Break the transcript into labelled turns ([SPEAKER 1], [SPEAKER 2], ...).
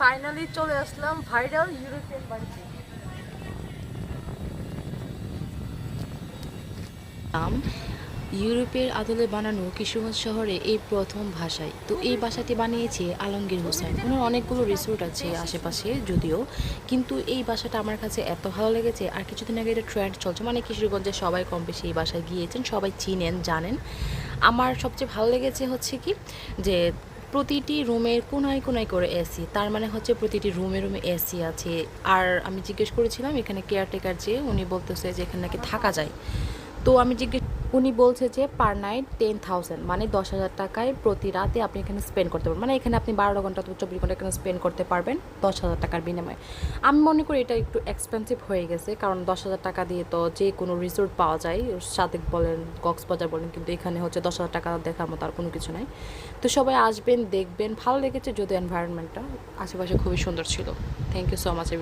[SPEAKER 1] Finally চলে আসলাম viral European বাড়িতে।
[SPEAKER 2] ইউরোপের আদলে বানানো কিশোরগঞ্জ শহরে এই প্রথম ভাষায়। তো এই বাসাটি বানিয়েছে আলমগীর হোসেন। ওনার অনেকগুলো রিসোর্ট আছে আশেপাশে যদিও, কিন্তু এই বাসাটা আমার কাছে এত ভালো লেগেছে আর কিছুদিন আগে এটা ট্রেন্ড চলছে। মানে কিশোরগঞ্জে সবাই কম বেশি এই বাসায় গিয়েছেন, সবাই চিনেন, জানেন। আমার সবচেয়ে ভালো লেগেছে হচ্ছে কি, যে প্রতিটি রুমের কোনায় কোনায় করে এসি, তার মানে হচ্ছে প্রতিটি রুমে রুমে এসি আছে। আর আমি জিজ্ঞেস করেছিলাম এখানে কেয়ারটেকার যে, উনি বলতেছে যে এখানে নাকি থাকা যায়। তো আমি জিজ্ঞেস উনি বলছে যে পার নাইট টেন থাউজেন্ড মানে দশ হাজার টাকায় প্রতি রাতে আপনি এখানে স্পেন্ড করতে পারবেন। মানে এখানে আপনি বারো ঘণ্টা অথবা চব্বিশ ঘণ্টা এখানে স্পেন্ড করতে পারবেন দশ হাজার টাকার বিনিময়ে। আমি মনে করি এটা একটু এক্সপেন্সিভ হয়ে গেছে, কারণ দশ হাজার টাকা দিয়ে তো যে কোনো রিসোর্ট পাওয়া যায়, সাদেক বলেন, কক্সবাজার বলেন, কিন্তু এখানে হচ্ছে দশ হাজার টাকা দেখার মতো আর কোনো কিছু নাই। তো সবাই আসবেন, দেখবেন, ভালো লেগেছে যদি এনভায়রনমেন্টটা আশেপাশে খুবই সুন্দর ছিল। Thank you so much